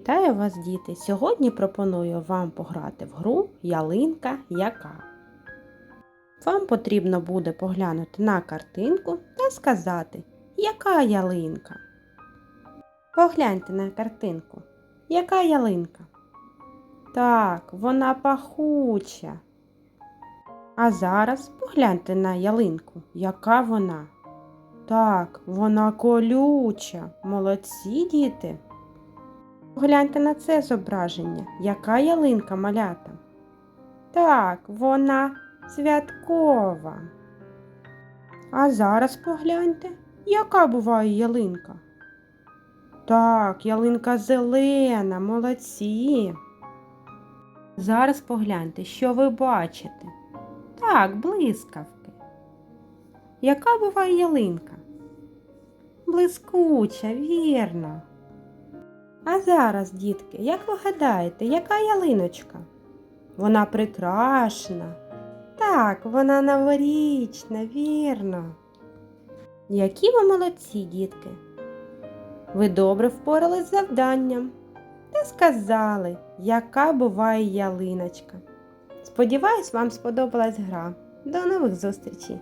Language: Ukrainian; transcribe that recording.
Вітаю вас, діти! Сьогодні пропоную вам пограти в гру Ялинка яка. Вам потрібно буде поглянути на картинку та сказати, яка ялинка. Погляньте на картинку. Яка ялинка? Так, вона пахуча. А зараз погляньте на ялинку. Яка вона? Так, вона колюча. Молодці, діти. Погляньте на це зображення. Яка ялинка малята? Так, вона святкова. А зараз погляньте, яка буває ялинка? Так, ялинка зелена, молодці. Зараз погляньте, що ви бачите. Так, блискавки. Яка буває ялинка? Блискуча, вірно. А зараз, дітки, як ви гадаєте, яка ялиночка? Вона прикрашена. Так, вона новорічна, вірно. Які ви молодці, дітки. Ви добре впорались з завданням та сказали, яка буває ялиночка. Сподіваюсь, вам сподобалась гра. До нових зустрічей!